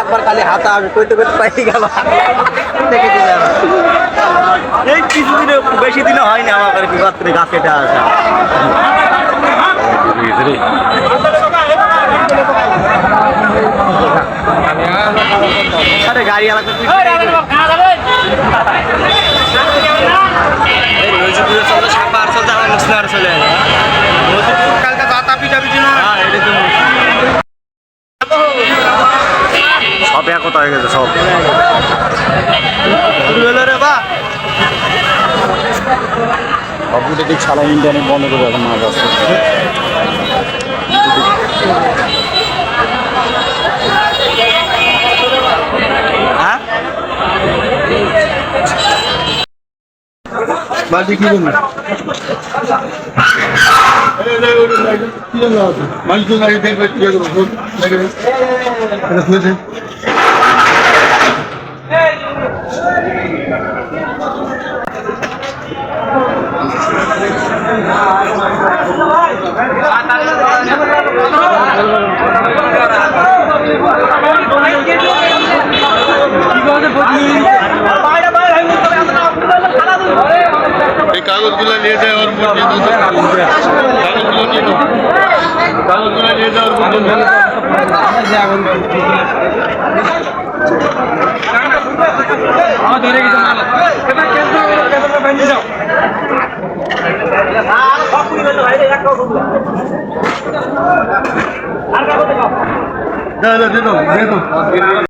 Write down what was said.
একবার খালি হাতা আমি কইতে পাই গেল বেশি দিনে হয়নি আমার বিবাদ করে গাছ কেটে আসা। আরে গাড়ি আলাদা চলে কালকে দাতা পিটা পিটি না সব একতা হয়ে গেছে সব। দিক সারা ইন্টারনেট বন্ধ করে এখন মাছ আসছে কি জন্য কি আগে দেখবে কি দেখবে এটা এই কাগজগুলো নিয়ে যায় ওর তো। কাগজগুলো নিয়ে কাগজগুলো নিয়ে যাওয়ার উপর দিয়ে দাও দিয়ে দাও